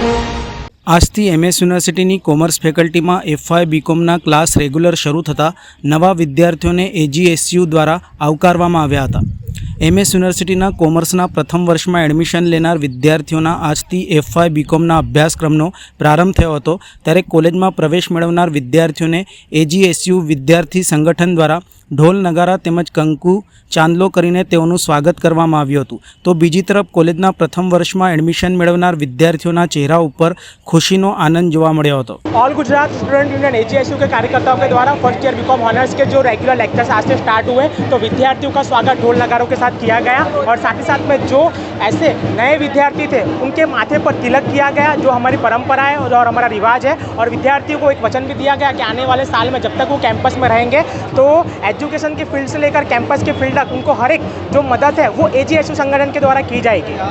આજથી એમએસ યુનિવર્સિટીની કોમર્સ ફેકલ્ટીમાં એફઆઈ બીકોમના ક્લાસ રેગ્યુલર શરૂ થતાં નવા વિદ્યાર્થીઓને એજીએસયુ દ્વારા આવકારવામાં આવ્યા હતા. એમએસ યુનિવર્સિટીના કોમર્સના પ્રથમ વર્ષમાં એડમિશન લેનાર વિદ્યાર્થીઓના આજથી એફવાય બીકોમના અભ્યાસક્રમનો પ્રારંભ થયો હતો ત્યારે કોલેજમાં પ્રવેશ મેળવનાર વિદ્યાર્થીઓને એજીએસયુ વિદ્યાર્થી સંગઠન દ્વારા ઢોલ નગારા તેમજ કંકુ ચાંદલો કરીને તેઓનું સ્વાગત કરવામાં આવ્યું હતું તો બીજી તરફ કોલેજના પ્રથમ વર્ષમાં એડમિશન મેળવનાર વિદ્યાર્થીઓના ચહેરા ઉપર ખુશીનો આનંદ જોવા મળ્યો હતો all Gujarat student union AGSU के कार्यकर्ताओं के द्वारा फर्स्ट ईयर बीकॉम ऑनर्स के जो रेगुलर लेक्चर्स आज से स्टार्ट हुए तो विद्यार्थियों का स्वागत ढोल नगारों के साथ किया गया और साथ ही साथ में जो ऐसे नए विद्यार्थी थे, उनके माथे पर तिलक किया गया, जो हमारी परंपरा है और हमारा रिवाज है। और विद्यार्थियों को एक वचन भी दिया गया कि आने वाले साल में जब तक वो कैंपस में रहेंगे तो एजुकेशन के फ़ील्ड से लेकर कैंपस के फ़ील्ड तक उनको हर एक जो मदद है, वो ए संगठन के द्वारा की जाएगी।